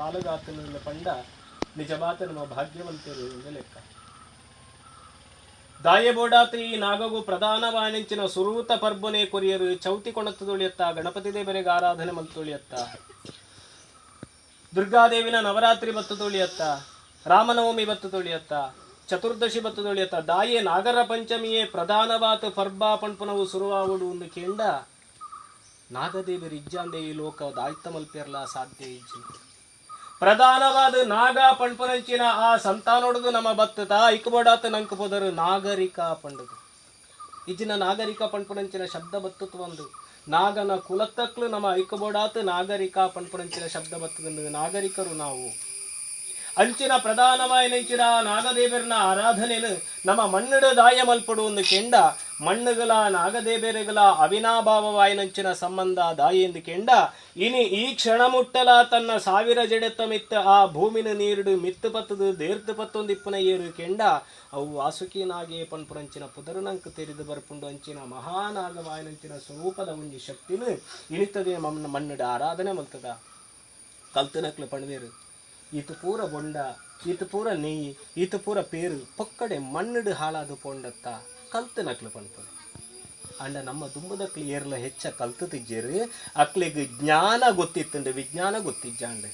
ಪಾಲುಗಾತನ ಪಂಡ ನಿಜವಾದ ನಮ್ಮ ಭಾಗ್ಯವಂತರು ಎಂದು ಲೆಕ್ಕ. ದಾಯಬೋಡಾತ ಈ ನಾಗಗೂ ಪ್ರಧಾನವಾನಿಂಚಿನ ಸುರೂತ ಪರ್ಬನೆ ಕೊರಿಯರು ಚೌತಿ ಕೊಣತ್ತು ತುಳಿಯತ್ತ, ಗಣಪತಿ ದೇವರಿಗೆ ಆರಾಧನೆ ಮತ್ತು ತುಳಿಯತ್ತ. ದುರ್ಗಾದೇವಿನ ನವರಾತ್ರಿ ಬತ್ತು ತುಳಿಯತ್ತ, ರಾಮನವಮಿ ಬತ್ತು ತುಳಿಯತ್ತ, ಚತುರ್ದಶಿ ಬತ್ತು ತುಳಿಯತ್ತ. ದಾಯೆ ನಾಗರ ಪಂಚಮಿಯೇ ಪ್ರಧಾನವಾತ ಪರ್ಬಾ ಪಣ್ಪುನವು ಸುರುವಾವುಡು ಒಂದು ಕೇಂಡ ನಾಗದೇವಿ ಇಜ್ಜಾಂದೇ ಈ ಲೋಕ ದಾಯ್ತ ಮಲ್ಪಿರಲ ಸಾಧ್ಯ ಇಜ್ಜಿ. ಪ್ರಧಾನವಾದ ನಾಗ ಪಣ್ಪನಂಚಿನ ಆ ಸಂತಾನೊಡದು ನಮ್ಮ ಬತ್ತದ ಐಕಬೋಡಾತ ನಂಕ ಪೋದರು ನಾಗರಿಕ ಪಂಡದು ಇಜಿನ ನಾಗರಿಕ ಪಣ್ಪನಂಚಿನ ಶಬ್ದ ಬತ್ತತ್ ಒಂದು ನಾಗನ ಕುಲತ್ತಕ್ಲು ನಮ್ಮ ಐಕಬೋಡಾತ ನಾಗರಿಕ ಪಣ್ಪನಂಚಿನ ಶಬ್ದ ಬತ್ತದ ನಾಗರಿಕರು ನಾವು ಅಂಚಿನ ಪ್ರಧಾನವಾಯಿನಂಚಿನ ನಾಗದೇವರನ ಆರಾಧನೆನು ನಮ್ಮ ಮಣ್ಣಿಡ ದಾಯ ಮಲ್ಪಡು ಒಂದು ಕೆಂಡ, ಮಣ್ಣುಗಳ ನಾಗದೇವರುಗಳ ಅವಿನಾಭಾವವಾಯಿನಂಚಿನ ಸಂಬಂಧ ದಾಯಿ ಎಂದು ಕೆಂಡ, ಇನಿ ಈ ಕ್ಷಣ ಮುಟ್ಟಲ ತನ್ನ ಸಾವಿರ ಜಡೆತ್ತ ಮಿತ್ತ ಆ ಭೂಮಿನ ನೀರುಡು ಮಿತ್ತು ಪತ್ತದು ದೇರ್ತು ಪತ್ತೊಂದು ಇಪ್ಪನ ಏರು ಕೆಂಡ, ಅವು ವಾಸುಕಿನಾಗೆ ಪನ್ಪುರಂಚಿನ ಪುದರನಂಕ ತೆರೆದು ಬರ್ಪುಂಡು ಅಂಚಿನ ಮಹಾನಾಗವಾಯಿನಂಚಿನ ಸ್ವರೂಪದ ಒಂಜಿ ಶಕ್ತಿನು ಮಣ್ಣಿಡ ಮಣ್ಣುಡ ಆರಾಧನೆ ಮಲ್ತದ. ಕಲ್ತನಕ್ಲು ಪಣವೇರು ಈತ ಪೂರ ಬೊಂಡ ಈತು ಪೂರ ನೆಯ್ಯಿ ಈತ ಪೂರ ಪೇರು, ಪೊಕ್ಕಡೆ ಮಣ್ಣಡು ಹಾಳಾದು ಪೊಂಡತ್ತ ಕಲ್ತು ನಕ್ಲು ಪಂಪು ಅಂಡ ನಮ್ಮ ದುಂಬದಕ್ಲು ಏರ್ಲ ಹೆಚ್ಚ ಕಲ್ತು ತಿಜ್ಜೇರು, ಅಕ್ಲಿಗೆ ಜ್ಞಾನ ಗೊತ್ತಿತ್ತುಂಡು, ವಿಜ್ಞಾನ ಗೊತ್ತಿಜ್ಜಾಂಡ.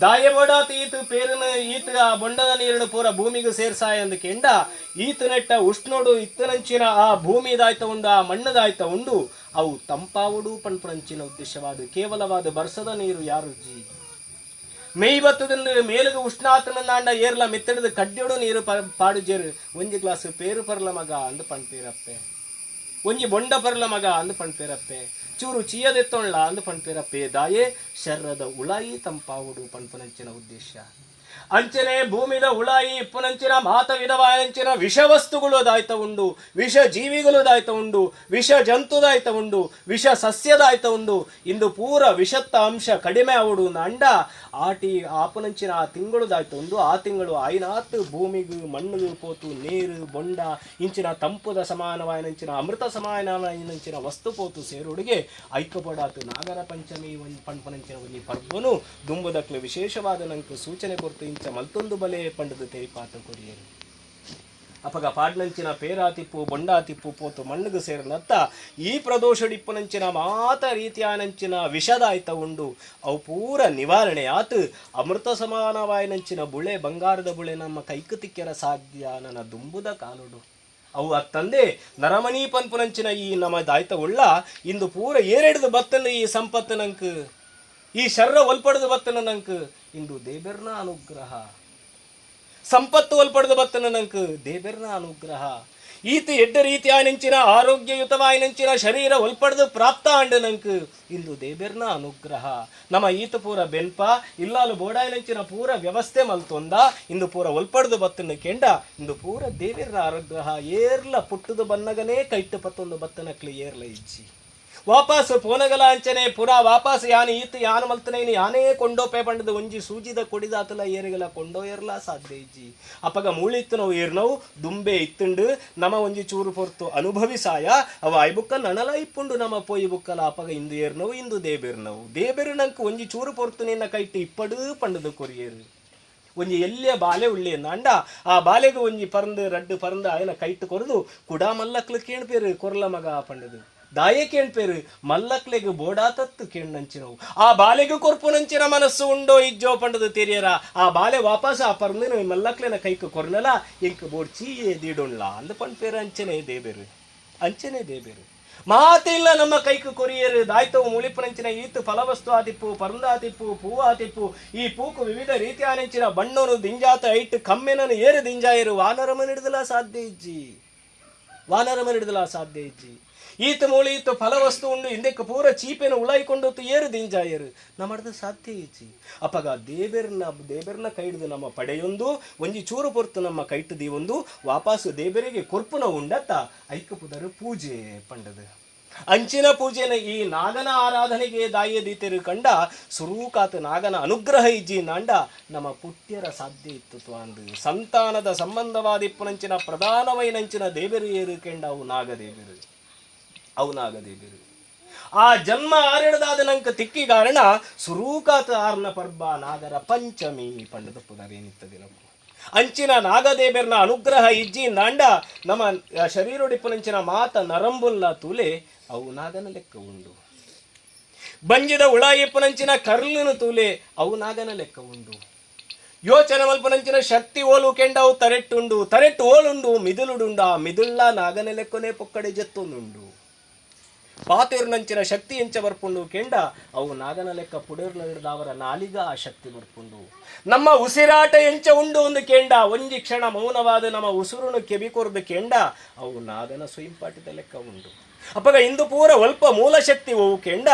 ದಾಯ ಬಡಾತ ಈತು ಪೇರನ, ಈತ ಆ ಬೊಂಡದ ನೀರನ್ನು ಪೂರ ಭೂಮಿಗೆ ಸೇರ್ಸಾಯ ಅಂದ ಕೆಂಡ, ಈತ ನೆಟ್ಟ ಉಷ್ಣೋಡು ಇತ್ತನಂಚಿನ ಆ ಭೂಮಿದಾಯ್ತ ಉಂಡು, ಆ ಮಣ್ಣದಾಯ್ತ ಉಂಡು, ಅವು ತಂಪಾವುಡು ಪಣ್ಪಣಂಚಿನ ಉದ್ದೇಶವಾದ, ಕೇವಲವಾದ ಬರ್ಸದ ನೀರು ಯಾರು ಜಿ? ಮೇಯ್ಬತ್ತದಲ್ಲಿ ಉಷ್ಣಾತನ ನಾಂಡ ಏರ್ಲ ಮೆತ್ತಡದ ಕಡ್ಡಿಯೋಡು ನೀರು ಪ- ಪಾಡುಜೇರು ಒಂಜಿ ಗ್ಲಾಸ್ ಪೇರು ಪರ್ಲ ಮಗ ಅಂದು ಪಣ್ಪೇರಪ್ಪೆ. ಒಂಜಿ ಬೊಂಡ ಪರ್ಲ ಮಗ ಅಂದು ಪಣ್ಪೇರಪ್ಪೆ. ಚೂರು ಚೀಯದೆತ್ತೊಳ್ಳ ಅಂದು ಪಣ್ಪೇರಪ್ಪೆ. ದಾಯೆ ಶರ್ರದ ಉಳಾಯಿ ತಂಪಾವುಡು ಪಣ್ಪನಂಚಿನ ಉದ್ದೇಶ. ಅಂಚನೆ ಭೂಮಿದ ಉಳಾಯಿ ಇಪ್ಪನಂಚಿನ ಮಾತ ವಿಧವಾಯಂಚಿನ ವಿಷ ವಸ್ತುಗಳು ದಾಯ್ತ ಉಂಡು, ವಿಷ ಜೀವಿಗಳು ದಾಯ್ತ ಉಂಡು, ವಿಷ ಜಂತುದಾಯ್ತ ಉಂಡು, ವಿಷ ಸಸ್ಯದಾಯ್ತ ಉಂಡು. ಇಂದು ಪೂರ ವಿಷತ್ತ ಅಂಶ ಕಡಿಮೆ ಆವುಡು ಅಂಡ ಆಟಿ ಆಪನಂಚಿನ ಆ ತಿಂಗಳು ದಾಯ್ತ ಉಂಡು. ಆ ತಿಂಗಳು ಆಯ್ನಾತ್, ಭೂಮಿಗೂ ಮಣ್ಣು ಪೋತು, ನೀರು, ಬೊಂಡ, ಇಂಚಿನ ತಂಪುದ ಸಮಾನವಾಯನಂಚಿನ ಅಮೃತ ಸಮಾನವಾಯನಂಚಿನ ವಸ್ತು ಪೋತು ಸೇರುಡಿಗೆ ಐಕ್ಯಪಡಾತು ನಾಗರ ಪಂಚಮಿ ಪಂಪನಂಚಿನ ಒಂಜಿ ಪರ್ವನು ದುಂಬುದಕ್ಕೆ ವಿಶೇಷವಾದ ನಂಕು ಸೂಚನೆ ಇಂಚ ಮಲ್ತೊಂದು ಬಲೆ ಪಂಡದ ತೆರಿಪಾತ ಕೊರಿಯರು. ಅಪಗ ಪಾಡ್ನಂಚಿನ ಪೇರಾತಿಪ್ಪು ಬೊಂಡಾತಿಪ್ಪು ಪೋತು ಮಣ್ಣಗ ಸೇರಿನತ್ತ ಈ ಪ್ರದೋಷಡಿಪ್ಪನಂಚಿನ ಮಾತ ರೀತಿಯಾನಂಚಿನ ವಿಷದಾಯ್ತ ಉಂಡು. ಅವು ಪೂರ ನಿವಾರಣೆ ಆತು. ಅಮೃತ ಸಮಾನವಾಯನಂಚಿನ ಬುಳೆ, ಬಂಗಾರದ ಬುಳೆ ನಮ್ಮ ಕೈಕು ತಿಕ್ಕೆರ ಸಾಧ್ಯ ನನ್ನ ದುಂಬುದ ಕಾಲುಡು. ಅವು ಅತ್ತಂದೆ ನರಮಣಿ ಪನ್ಪುನಂಚಿನ ಈ ನಮ್ಮ ದಾಯ್ತ ಉಳ್ಳ ಇಂದು ಪೂರ ಏರೆಡ್ದು ಬತ್ತನ ಈ ಸಂಪತ್ತು ನಂಕ್ ಈ ಶರ್ರ ಒಲ್ಪಡೆದು ಬತ್ತನ ನಂಕ, ಇಂದು ದೇಬೆರ್ನ ಅನುಗ್ರಹ. ಸಂಪತ್ತು ಒಲ್ಪಡೆದು ಬತ್ತನ ನಂಕ, ದೇಬೆರ್ನ ಅನುಗ್ರಹ. ಈತ ಎಡ್ಡ ರೀತಿಯಾಯನಂಚಿನ ಆರೋಗ್ಯಯುತವಾಯನಂಚಿನ ಶರೀರ ಒಲ್ಪಡೆದು ಪ್ರಾಪ್ತ ಅಂಡ ನಂಕ್, ಇಂದು ದೇಬೆರ್ನ ಅನುಗ್ರಹ. ನಮ್ಮ ಈತ ಪೂರ ಬೆಲ್ಪ ಇಲ್ಲಾಲು ಬೋಡಾಯನಂಚಿನ ಪೂರ ವ್ಯವಸ್ಥೆ ಮಲ್ತೊಂದ, ಇಂದು ಪೂರ ಒಲ್ಪಡೆದು ಬತ್ತನ ಕೆಂಡ, ಇಂದು ಪೂರ ದೇವೆರ್ನ ಅನುಗ್ರಹ. ಏರ್ಲ ಪುಟ್ಟದು ಬನ್ನಗನೇ ಕೈಟ್ಟು ಪತ್ತೊಂದು ಬತ್ತನಕ್ಲಿ ಏರ್ಲ ಇಜ್ಜಿ. ವಾಪಸ್ ಪೋನಗಲ ಅಂಚನೆ ಪುರ ವಾಪಸ್ ಯಾನೆ ಈತ ಯಾನ ಮಲ್ತನೈನಿ, ಯಾನೇ ಕೊಂಡೋಪೆ ಪಂಡದ ಒಂಜಿ ಸೂಜಿದ ಕೊಡಿದಾತಲ ಏರಿಗಲ ಕೊಂಡೋ ಏರ್ಲ ಸಾಧ್ಯ ಇಜ್ಜಿ. ಅಪಗ ಮೂಳಿತ್ತು ನಾವು ಏರ್ನವು ದುಂಬೆ ಇತ್ತುಂಡು, ನಮ ಒಂಜಿ ಚೂರು ಪೊರ್ತು ಅನುಭವಿಸಾಯ ಅವ ಐಬುಕ್ಕ ನನಲ ಇಪ್ಪುಂಡು ನಮ್ಮ ಪೋಯಿ ಬುಕ್ಕಲ, ಅಪಗ ಇಂದು ಏರ್ನವು ಇಂದು ದೇಬೇರ್ನವು ದೇಬೇರಿನಂಕ ಒಂಜಿ ಚೂರು ಪೊರ್ತು ನಿನ್ನ ಕೈಟ್ಟು ಇಪ್ಪಡು ಪಂಡದು ಕೊರಿಯೇರು ಒಂಜಿ ಎಲ್ಲಿಯ ಬಾಲೆ ಉಳ್ಳಿ ಅಂಡ ಆ ಬಾಲೆಗೆ ಒಂಜಿ ಪರಂದು ರಡ್ಡು ಪರಂದು ಆಯನ ಕೈಟ್ಟು ಕೊರದು, ಕುಡಾ ಮಲ್ಲಕ್ಲು ಕೇಣ್ಪೇರು ಕೊರ್ಲ ಮಗ ಪಂಡದು. ದಾಯೆ ಕೇಳ್ಪೇರು, ಮಲ್ಲಕ್ಲೆಗ ಬೋಡಾತತ್ತು ಕೇಣ್ಣಂಚಿನವು ಆ ಬಾಲೆಗೆ ಕೊರ್ಪುನಂಚಿನ ಮನಸ್ಸು ಉಂಡೋ ಇಜ್ಜೋ ಪಂಡದು ತೆರಿಯರ. ಆ ಬಾಲೆ ವಾಪಸ್ ಆ ಪರಂದಿನ ಮಲ್ಲಕ್ಲೆನ ಕೈಕು ಕೊರ್ನಲ ಇಂಕ ಬೋಡ್ಚಿ ಚೀಯೆ ದೀಡುಣ್ಲ. ಅಂದ ಪಂಡ್ಪೇರು, ಅಂಚನೆ ದೇಬೇರು ಅಂಚನೆ ದೇಬೇರು. ಮಾತಿಲ್ಲ ನಮ್ಮ ಕೈಕು ಕೊರಿಯರು, ದಾಯ್ತವು ಮುಳಿಪನಂಚಿನ ಈತು ಫಲವಸ್ತು ಆತಿಪ್ಪು ಪರಂದಾತಿಪ್ಪು ಪೂ ಆತಿಪ್ಪು. ಈ ಪೂಕು ವಿವಿಧ ರೀತಿಯಾನಂಚಿನ ಬಣ್ಣನು ದಿಂಜಾತ ಐಟ್, ಕಮ್ಮೆನನು ಏರು ದಿಂಜಾಯರು. ವಾನರಮ ಹಿಡಿದಲ ಸಾಧ್ಯ ಇಜ್ಜಿ. ವಾನರಮ ಹಿಡಿದಲ ಸಾಧ್ಯ ಇಜ್ಜಿ. ಈತ ಮೂಳಿ, ಈತ ಫಲವಸ್ತು ಉಂಡು, ಹಿಂದಕ್ಕೆ ಪೂರ ಚೀಪೆನ ಉಳಾಯಿಕೊಂಡು ಏರು. ದಿಂಜಾಯರು ನಮ್ಮಡ್ದು ಸಾಧ್ಯ ಇಜ್ಜಿ ಅಪಗ ದೇಬೇರ್ನ ದೇಬೇರ್ನ ಕೈಡ್ದು ನಮ್ಮ ಪಡೆಯೊಂದು, ಒಂಜಿ ಚೂರು ಪೊರ್ತು ನಮ್ಮ ಕೈಟ್ಟು ದೀವೊಂದು ವಾಪಾಸು ದೇಬೇರಿಗೆ ಕೊರ್ಪುನ ಉಂಡತ್ತ ಐಕ್ಯಪುದರು ಪುದರು ಪೂಜೆ ಪಂಡದು. ಅಂಚಿನ ಪೂಜೆನ ಈ ನಾಗನ ಆರಾಧನೆಗೆ ದಾಯೆ ದೀತೆರು ಕಂಡ, ಸುರೂಕಾತ ನಾಗನ ಅನುಗ್ರಹ ಇಜ್ಜಿ ನಾಂಡ, ನಮ್ಮ ಪುಟ್ಯರ ಸಾಧ್ಯ ಇತ್ತು ಅಂದು ಸಂತಾನದ ಸಂಬಂಧವಾದಿಪ್ಪುನಂಚಿನ ಪ್ರಧಾನವೈನಂಚಿನ ದೇವರು ಏರು ಕೆಂಡ ಅವು ನಾಗದೇವರು ಅವು ನಾಗದೇವರು ಆ ಜನ್ಮ ಆರಿಡದಾದ ನಂಕ ತಿಕ್ಕಿ ಕಾರಣ ಸುರೂಕಾತಾರ್ನ ಪರ್ಬ ನಾಗರ ಪಂಚಮಿ ಪಂಡದ ಪುನರೇನಿತ್ತದೆ ನಮ್ಮ. ಅಂಚಿನ ನಾಗದೇವರ್ನ ಅನುಗ್ರಹ ಇಜ್ಜಿ ನಾಂಡ ನಮ್ಮ ಶರೀರೊಡಿಪ್ಪನಂಚಿನ ಮಾತ ನರಂಬುಲ್ಲ ತೂಲೆ ಅವು ನಾಗನ ಲೆಕ್ಕ ಉಂಡು. ಬಂಜಿದ ಉಳಾಯಿಪ್ಪನಂಚಿನ ಕರ್ಲಿನ ತೂಲೆ ಅವು ನಾಗನ ಲೆಕ್ಕ ಉಂಡು. ಯೋಚನೆ ಮಲ್ಪನಂಚಿನ ಶಕ್ತಿ ಓಲು ಕೆಂಡವು ತರೆಟ್ಟುಂಡು, ತರೆಟ್ಟು ಓಲುಂಡು, ಮಿದುಲುಡುಂಡ ಮಿದುಲ್ಲ ನಾಗನ ಲೆಕ್ಕನೆ ಪೊಕ್ಕಡೆ ಜತ್ತೊಂದುಂಡು ಪಾತೇರ್ನಂಚಿನ ಶಕ್ತಿ ಎಂಚ ಬರ್ಪುಂಡು ಕೆಂಡ, ಅವು ನಾಗನ ಲೆಕ್ಕ ಪುಡೇರ್ನ ಹಿಡಿದ ಅವರ ನಾಲಿಗ ಆ ಶಕ್ತಿ ಬರ್ಪುಂಡು. ನಮ್ಮ ಉಸಿರಾಟ ಎಂಚ ಉಂಡು ಒಂದು ಕೆಂಡ, ಒಂಜಿ ಕ್ಷಣ ಮೌನವಾದ ನಮ್ಮ ಉಸಿರನ್ನು ಕೆಬಿಕೊರ್ದು ಕೆಂಡ, ಅವು ನಾಗನ ಸ್ವಯಂಪಾಟಿದ ಲೆಕ್ಕ ಉಂಡು. ಅಪ್ಪಗ ಇಂದು ಪೂರ ಮೂಲ ಶಕ್ತಿ ಅವು ಕೆಂಡ,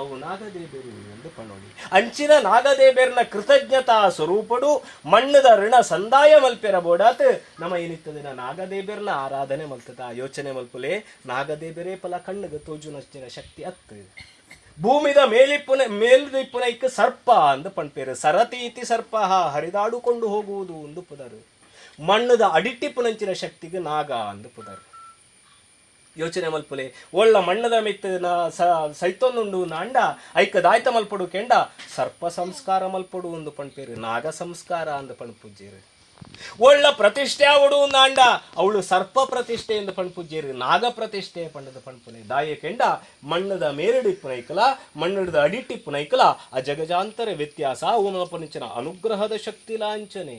ಅವು ನಾಗದೇಬೇರು ಎಂದು ಪಣೋಡಿ ಅಂಚಿನ ನಾಗದೇಬೇರ್ನ ಕೃತಜ್ಞತಾ ಸ್ವರೂಪಡು, ಮಣ್ಣದ ಋಣ ಸಂದಾಯ ಮಲ್ಪೆರ ಬೋಡಾತ್ ನಮ್ಮ ಏನಿತ್ತದಿನ ನಾಗದೇಬೇರ್ನ ಆರಾಧನೆ ಮಲ್ತದ ಯೋಚನೆ ಮಲ್ಪುಲೆ, ನಾಗದೇಬೇರೆ ಫಲ ಕಣ್ಣಗ ತೋಜುನಷ್ಟಿನ ಶಕ್ತಿ ಅತ್ತ. ಭೂಮಿದ ಮೇಲಿಪ್ಪುನ ಮೇಲ್ದಿಪ್ಪುನ ಇಕ್ಕ ಸರ್ಪ ಅಂದು ಪಣ್ಪೇರು. ಸರತಿ ಇತಿ ಸರ್ಪ ಹರಿದಾಡುಕೊಂಡು ಹೋಗುವುದು ಒಂದು ಪುದರು. ಮಣ್ಣದ ಅಡಿಟ್ಟಿಪ್ಪುನಂಚಿನ ಶಕ್ತಿಗೆ ನಾಗ ಅಂದು ಪುದರು. ಯೋಚನೆ ಮಲ್ಪುಲೆ. ಒಳ್ಳ ಮಣ್ಣದ ಮಿತ್ತ ಸೈತೊಂದುಂಡು ನಾಂಡ ಐಕ ದಾಯ್ತ ಮಲ್ಪಡು ಕೆಂಡ, ಸರ್ಪ ಸಂಸ್ಕಾರ ಮಲ್ಪಡು ಒಂದು ಪಣ್ಪೇರು, ನಾಗ ಸಂಸ್ಕಾರ ಅಂದ ಪಣ್ಪುಜ್ಜೇರು. ಒಳ್ಳ ಪ್ರತಿಷ್ಠೆ ಅವಡು ನಾಂಡ, ಅವಳು ಸರ್ಪ ಪ್ರತಿಷ್ಠೆ ಎಂದು ಪಣ್ಪುಜ್ಜೇರು, ನಾಗ ಪ್ರತಿಷ್ಠೆ ಪಂಡದ ಪಣ್ಪುಲೆ. ದಾಯ ಕೆಂಡ, ಮಣ್ಣದ ಮೇರಡಿಪ್ಪು ನೈಕಲ, ಮಣ್ಣದ ಅಡಿಟಿಪ್ಪು ನೈಕಲ ಆ ಜಗಜಾಂತರ ವ್ಯತ್ಯಾಸ ಓಮಪನಿಂಚಿನ ಅನುಗ್ರಹದ ಶಕ್ತಿ ಲಾಂಛನೆ.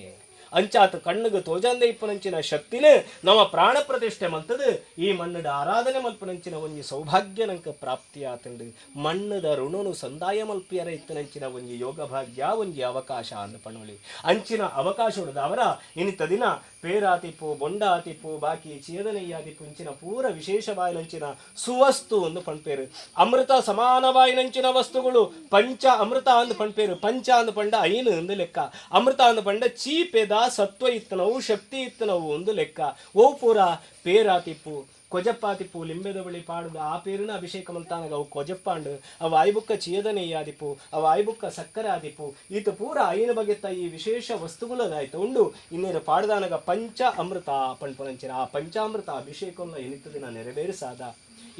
ಅಂಚಾತ ಕಣ್ಣಿಗೆ ತೋಜಂದೆ ಇಪ್ಪನಂಚಿನ ಶಕ್ತಿನೇ ನಮ್ಮ ಪ್ರಾಣ ಪ್ರತಿಷ್ಠೆ ಮಂತದು ಈ ಮಣ್ಣದ ಆರಾಧನೆ ಮಲ್ಪನಂಚಿನ ಒಂಜಿ ಸೌಭಾಗ್ಯ ನಂಕ ಪ್ರಾಪ್ತಿ ಆತಂಡು ಮಣ್ಣದ ಋಣನು ಸಂದಾಯ ಮಲ್ಪಿಯರ ಇತ್ತನಂಚಿನ ಒಂಜಿ ಯೋಗ ಭಾಗ್ಯ ಒಂಜಿ ಅವಕಾಶ ಅಂದ ಪಣೋಳಿ ಅಂಚಿನ ಅವಕಾಶ ಉಳಿದ ಅವರ ಇನ್ನಿತ್ತ ದಿನ ಪೇರಾತಿಪ್ಪು ಬೊಂಡಾತಿಪ್ಪು ಬಾಕಿ ಚೇದನೆಯಾದಿಪ್ಪು ಇಂಚಿನ ಪೂರ ವಿಶೇಷವಾಯಿನಂಚಿನ ಸುವಸ್ತು ಒಂದು ಪಣ್ಪೇರು. ಅಮೃತ ಸಮಾನವಾಯಿನಂಚಿನ ವಸ್ತುಗಳು ಪಂಚ ಅಮೃತ ಅಂದು ಪಣ್ಪೇರು. ಪಂಚ ಅಂದು ಪಂಡ ಐನು ಅಂದು ಲೆಕ್ಕ. ಅಮೃತ ಅಂದು ಪಂಡ ಚೀಪೆದ ಸತ್ವ ಇತ್ತನವು, ಶಕ್ತಿ ಇತ್ತನವು ಒಂದು ಲೆಕ್ಕ. ಓ ಪೂರ ಪೇರಾತಿಪ್ಪು ಕೊಜಪ್ಪಾತಿಪ್ಪು ಲಿಂಬೆದ ಬಳಿ ಪಾಡುದ, ಆ ಪೇರಿನ ಅಭಿಷೇಕ ಮಂತಾನಗ ಅವು ಕೊಜಪ್ಪಾಂಡು. ಅವು ಆಯ್ಬುಕ್ಕ ಚೇದನೆಯಾದಿಪ್ಪು ಅವು ಆಯ್ಬುಕ್ಕ ಸಕ್ಕರೆ ಆದಿಪ್ಪು ಈತ ಪೂರ ಐನ ಬಗೆತ್ತ ಈ ವಿಶೇಷ ವಸ್ತುಗಳದಾಯ್ತು ಉಂಡು, ಇನ್ನೇನು ಪಾಡ್ದಾನಗ ಪಂಚ ಅಮೃತ ಪಣ್ಪುನಂಚಿನ ಆ ಪಂಚಾಮೃತ ಅಭಿಷೇಕವನ್ನು ಎನಿತ ದಿನ ನೆರವೇರಿಸಾದ.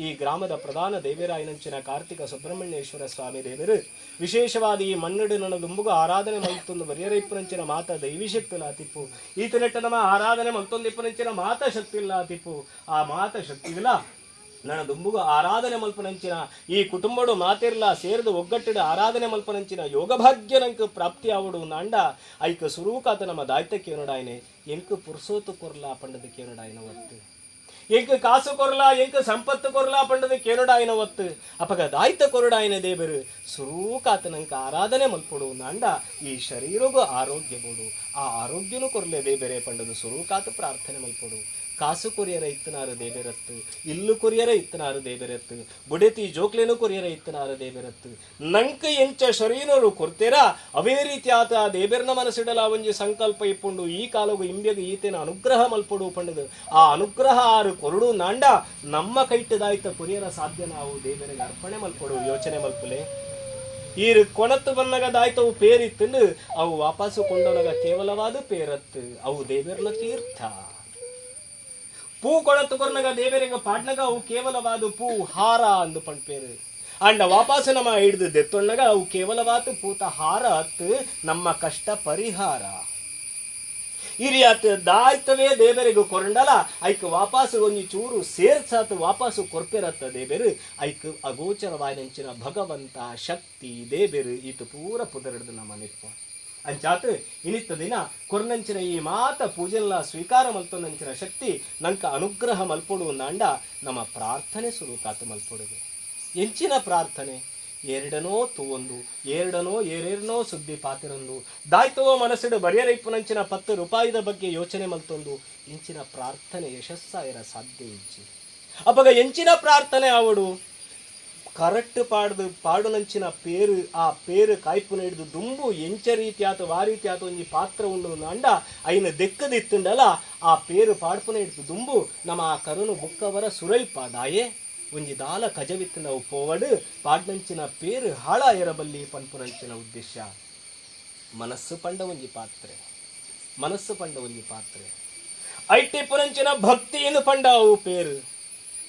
ಈ ಗ್ರಾಮದ ಪ್ರಧಾನ ದೇವರಾಯನಂಚಿನ ಕಾರ್ತಿಕ ಸುಬ್ರಹ್ಮಣ್ಯೇಶ್ವರ ಸ್ವಾಮಿ ದೇವರು. ವಿಶೇಷವಾದ ಈ ಮನ್ನಡು ನನ್ನ ದುಂಬುಗ ಆರಾಧನೆ ಮಲ್ತೊಂದು ಬರಿಯರೈಪ್ಪನಂಚಿನ ಮಾತ ದೈವಿ ಶಕ್ತಿ ತಿಪ್ಪು. ಈತನೆಟ್ಟ ನಮ್ಮ ಆರಾಧನೆ ಮಲ್ತೊಂದು ಇಪ್ಪನಂಚಿನ ಮಾತ ಶಕ್ತಿ ತಿಪ್ಪು. ಆ ಮಾತ ಶಕ್ತಿ ಇಲ್ಲ ನನ್ನ ದುಂಬುಗ ಆರಾಧನೆ ಮಲ್ಪನಂಚಿನ ಈ ಕುಟುಂಬಡು ಮಾತಿರ್ಲ ಸೇರಿದು ಒಗ್ಗಟ್ಟಿಡ ಆರಾಧನೆ ಮಲ್ಪನಂಚಿನ ಯೋಗಭಾಗ್ಯ ನಂಕ ಪ್ರಾಪ್ತಿ ಆವಡು ನಾಂಡ. ಐಕ ಸುರೂಕಾತ ನಮ್ಮ ದಾಯ್ತಕ್ಕೆ ಏನೋಡಾಯನೆ ಎಂಕು ಪುರ್ಸೋತು ಕೊರ್ಲ ಪಂಡದಕ್ಕೆ ಏನೋಡಾಯನ ಒತ್ತು. ಎಂಕ ಕಾಸು ಕೊರ್ಲ, ಎಂಕ ಸಂಪತ್ತು ಕೊರ್ಲ ಪಂಡದಕ್ಕೆ ಏನೋಡಾಯನ ಒತ್ತು. ಅಪಗ ದಾಯ್ತ ಕೊರಡಾಯನ ದೇವರು ಸುರೂಕಾತನಂಕ ಆರಾಧನೆ ಮಲ್ಪಡು, ನಾಂಡ ಈ ಶರೀರಗೂ ಆರೋಗ್ಯ ಬೋಡು ಆ ಆರೋಗ್ಯನೂ ಕೊರ್ಲೆ ದೇವರೇ ಪಂಡದು ಸುರೂಕಾತ ಪ್ರಾರ್ಥನೆ ಮಲ್ಪಡು. ಕಾಸು ಕೊರಿಯರ ಇತ್ತನಾರು ದೇವೆರತ್ತು ಇಲ್ಲು ಕೊರಿಯರ ಇತ್ತನಾರು ದೇವೆರತ್ತು ಬುಡೆತಿ ಜೋಕ್ಲೇನು ಕೊರಿಯರ ಇತ್ತನಾರು ದೇವೆರತ್ತು ನಂಕ ಎಂಚ ಶರೀರರು ಕೊರ್ತೆರ, ಅವೇ ರೀತಿ ಆತ ದೇವೆರ್ನ ಮನಸ್ಸಿಡಲ ಒಂಜಿ ಸಂಕಲ್ಪ ಇಪ್ಪುಂಡು, ಈ ಕಾಲಗು ಇಂಬೆಗು ಈತನ ಅನುಗ್ರಹ ಮಲ್ಪಡು ಪಂಡದು. ಆ ಅನುಗ್ರಹ ಆರು ಕೊರಡು ನಾಂಡ, ನಮ್ಮ ಕೈಟ್ಟದಾಯ್ತ ಕೊರಿಯರ ಸಾಧ್ಯ ನಾವು ದೇವರಿಗೆ ಅರ್ಪಣೆ ಮಲ್ಪಡು, ಯೋಚನೆ ಮಲ್ಪುಲೆ. ಈರು ಕೊಣತ್ತು ಬನ್ನಗ ದಾಯ್ತವು ಪೇರಿತ್ತು ಅವು ವಾಪಸ್ಸು ಕೊಂಡೊಳಗ ಕೇವಲವಾದ ಪೇರತ್ತು, ಅವು ದೇವೆರ್ನ ತೀರ್ಥ. ಪೂ ಕೊಡ ಕೊರ್ನಗ ದೇವರಿಗೆ ಪಾಡ್ನಗ ಅವು ಕೇವಲವಾದ ಪೂ ಹಾರ ಅಂದು ಪಂಡ್ಪೇರು ಅಂಡ ವಾಪಸ್ ನಮ್ಮ ಹಿಡಿದು ದೆತ್ತೊಣ್ಣಗ ಅವು ಕೇವಲವಾದ ಪೂತ ಹಾರ ಅತ್ತು ನಮ್ಮ ಕಷ್ಟ ಪರಿಹಾರ. ಹಿರಿಯಾತ ದಾಯ್ತವೇ ದೇವರಿಗೂ ಕೊರಂಡಲ, ಐಕ್ ವಾಪಸ್ ಒಂಜಿ ಚೂರು ಸೇರ್ಸಾತ್ ವಾಪಾಸು ಕೊರ್ಪೆರತ್ತ ದೇಬೇರು ಐಕ್ ಅಗೋಚರವಾಯಿನಂಚಿನ ಭಗವಂತ ಶಕ್ತಿ ದೇಬೇರು ಈತ ಪೂರ ಪುದರಡ್ದು ನಮ್ಮ ನಿಪ್ಪ. ಅಂಚಾತ್ ಇನಿತ್ತ ದಿನ ಕೊರ್ನಂಚಿನ ಈ ಮಾತ ಪೂಜೆಲ್ಲ ಸ್ವೀಕಾರ ಮಲ್ತೊಂದಂಚಿನ ಶಕ್ತಿ, ನಂಕ ಅನುಗ್ರಹ ಮಲ್ಪೊಡು ನಾಂಡ ನಮ್ಮ ಪ್ರಾರ್ಥನೆ ಸುರುಕಾತ ಮಲ್ಪೊಡುಗೆ ಎಂಚಿನ ಪ್ರಾರ್ಥನೆ? ಎರಡನೋ ತೂವೊಂದು, ಎರಡನೋ ಏರೇರ್ನೋ ಸುದ್ದಿ ಪಾತಿರೊಂದು ದಾಯ್ತವೋ ಮನಸ್ಸಿಡು ಬರಿಯರೈಪುನಂಚಿನ ಪತ್ತು ರೂಪಾಯಿದ ಬಗ್ಗೆ ಯೋಚನೆ ಮಲ್ತೊಂದು, ಇಂಚಿನ ಪ್ರಾರ್ಥನೆ ಯಶಸ್ಸಾಯರ ಸಾಧ್ಯ ಇಜ್ಜಿ ಅಪಗ ಎಂಚಿನ ಪ್ರಾರ್ಥನೆ ಆವಡು? ಕರೆಕ್ಟ್ ಪಾಡ್ದು ಪಾಡುನಂಚಿನ ಪೇರು, ಆ ಪೇರು ಕಾಯ್ಪುನ ಹಿಡಿದು ದುಂಬು ಎಂಚ ರೀತಿಯಾತ, ವಾ ಆತ ಒಂಜಿ ಪಾತ್ರ ಉಂಡು ಅಂಡ ಐನ ದೆಕ್ಕದಿತ್ತುಂಡಲ, ಆ ಪೇರು ಪಾಡ್ಪುನ ಹಿಡಿದು ದುಂಬು ನಮ್ಮ ಆ ಕರುನು ಬುಕ್ಕವರ ಸುರೈಪ ದಾಯೆ. ಒಂಜಿ ದಾಲ ಕಜವಿತ್ತು ನಾವು ಪೋವಡು ಪಾಡ್ನಂಚಿನ ಪೇರು ಹಾಳ ಎರಬಲ್ಲಿ ಪನ್ಪುನಂಚಿನ ಉದ್ದೇಶ. ಮನಸ್ಸು ಪಂಡ ಒಂಜಿ ಪಾತ್ರೆ. ಮನಸ್ಸು ಪಂಡ ಒಂಜಿ ಪಾತ್ರೆ. ಐಟಿ ಪುನಂಚಿನ ಭಕ್ತಿ ಎಂದು ಪಂಡ ಅವು ಪೇರು.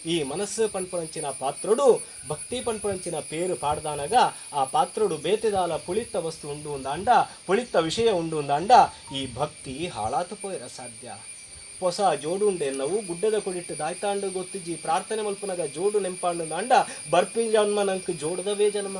ఈ మనస్సు పణపణంచిన పాత్రుడు భక్తి పణపణంచిన పేరు పాడదానగా ఆ పాత్రుడు ಬೇತೆದಾಲ ಪುಳಿತ ವಸ್ತು ಉಂಡು ಅಂದ ಪುಳಿತ ವಿಷಯ ಉಂಡು ಅಂದ ಈ ಭಕ್ತಿ ಹಾಳಾತು ಪೋಯಿರ ಸಾಧ್ಯ ಹೊಸ ಜೋಡು ಉಂಡೆ ನಾವು ಗುಡ್ಡದ ಕೊಡಿಟ್ಟು ದಾಯ್ತಾಂಡು ಗೊತ್ತಿಜ್ಜಿ ಪ್ರಾರ್ಥನೆ ಮಲ್ಪನಾಗ ಜೋಡು ನೆಂಪಾಂಡು ಅಂಡ ಬರ್ಪಿ ಜನ್ಮ ನಂಕ್ ಜೋಡದವೇ ಜನ್ಮ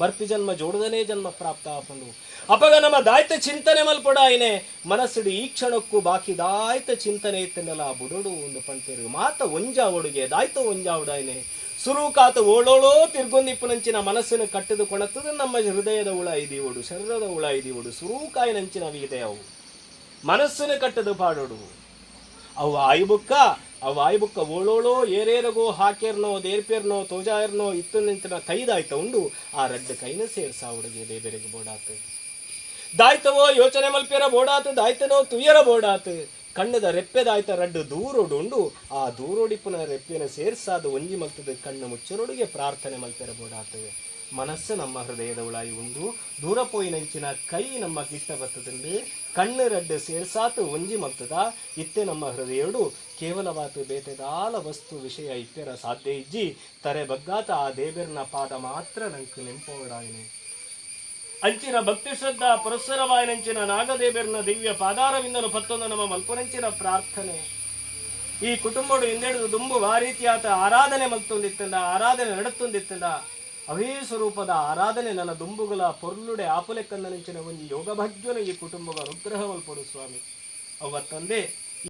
ಬರ್ಪಿ ಜನ್ಮ ಜೋಡದನೇ ಜನ್ಮ ಪ್ರಾಪ್ತ ಆಪಂಡು. ಅಪಗ ನಮ್ಮ ದಾಯ್ತ ಚಿಂತನೆ ಮಲ್ಪಡ ಆಯ್ನೆ ಮನಸ್ಸುಡು ಈ ಕ್ಷಣಕ್ಕೂ ಬಾಕಿ ದಾಯ್ತ ಚಿಂತನೆ ಇತ್ತನಲ್ಲ ಬುಡೋಡು ಒಂದು ಪಂಟೇರು ಮಾತ ಒಂಜ ಒಡುಗೆ, ದಾಯ್ತ ಒಂಜ ಉಡಾಯ್ನೆ ಸುರುಕಾತ ಓಳೋಳೋ ತಿರ್ಗೊಂದಿಪ್ಪುನಂಚಿನ ಮನಸ್ಸಿನ ಕಟ್ಟದು ಕೊಣತ್ತದ ನಮ್ಮ ಹೃದಯದ ಉಳ ಇದೀವಡು ಶರೀರದ ಉಳ ಇದೀವಡು ಸುರೂಕಾಯಿನಂಚಿನ ಇದೆ ಅವು ಮನಸ್ಸಿನ ಕಟ್ಟದು ಪಾಡೋಡು. ಅವು ಆಯ್ಬುಕ್ಕ ಅವು ಆಯ್ಬುಕ್ಕ ಓಳೋಳೋ, ಏರೇರಗೋ, ಹಾಕೇರ್ನೋ, ದೇರ್ಪೇರ್ನೋ, ತೋಜಾಯರ್ನೋ, ಇತ್ತು ನಿಂತ ಕೈದಾಯ್ತ ಉಂಡು. ಆ ರಡ್ಡ ಕೈನ ಸೇರ್ಸ ಹುಡುಗಿ ದೇಬೇರೆಗೆ ಬೋಡಾತು. ದಾಯ್ತವೋ, ಯೋಚನೆ ಮಲ್ಪೆರ ಬೋಡಾತು, ದಾಯ್ತನೋ, ತುಯ್ಯರ ಬೋಡಾತು. ಕಣ್ಣದ ರೆಪ್ಪೆದಾಯ್ತ ರಡ್ಡು ದೂರೊಡುಂಡು ಆ ದೂರೊಡಿಪುನ ರೆಪ್ಪೆನ ಸೇರ್ಸಾದ ಒಂಜಿ ಮಲ್ತದ, ಕಣ್ಣು ಮುಚ್ಚರೊಡುಗೆ ಪ್ರಾರ್ಥನೆ ಮಲ್ಪೆರ ಬೋಡಾತು. ಮನಸ್ಸು ನಮ್ಮ ಹೃದಯದ ಉಳಾಯಿ ಉಂಡು. ದೂರ ಪೋಯಿನಂಚಿನ ಕೈ ನಮ್ಮ ಕಿಟ್ಟ ಬತ್ತದಂಡು ಕಣ್ಣು ರಡ್ಡು ಸೇರ್ಸಾತು ಒಂಜಿ ಮಗ್ತದ. ಇತ್ತೆ ನಮ್ಮ ಹೃದಯಡು ಕೇವಲವಾತು ಬೇತೆದಾಲ ವಸ್ತು ವಿಷಯ ಇತ್ತೆರ ಸಾಧ್ಯ ಇಜ್ಜಿ. ತರೆ ಬಗ್ಗಾತ ಆ ದೇವರನ ಪಾದ ಮಾತ್ರ ನಂಕು ನೆಂಪೋಡಾಯಿನಿ ಅಂಚಿನ ಭಕ್ತಿ ಶ್ರದ್ಧಾ ಪುರಸ್ಸರವಾಯಿನಂಚಿನ ನಾಗದೇವರನ ದಿವ್ಯ ಪಾದಾರವಿಂದನು ಪತ್ತೊಂದು ನಮ್ಮ ಮಲ್ಪನಂಚಿನ ಪ್ರಾರ್ಥನೆ. ಈ ಕುಟುಂಬಡು ಹಿಂದೆಡೆದು ದುಂಬು ಆ ರೀತಿಯಾದ ಆರಾಧನೆ ಮಲ್ತೊಂದಿತ್ತಲ್ಲ ಆರಾಧನೆ ನಡತ್ತೊಂದಿತ್ತಂಡ ಅವೇ ಸ್ವರೂಪದ ಆರಾಧನೆ ನನ್ನ ದುಂಬುಗಳ ಪೊರ್ಲುಡೆ ಆಪುಲೆ ಕನ್ನನಿಂಚಿನ ಒಂದು ಯೋಗ ಭಾಗ್ಯನ ಈ ಕುಟುಂಬದ ಅನುಗ್ರಹ ಸ್ವಾಮಿ. ಸ್ವಾಮಿ ಅವತ್ತಂದೇ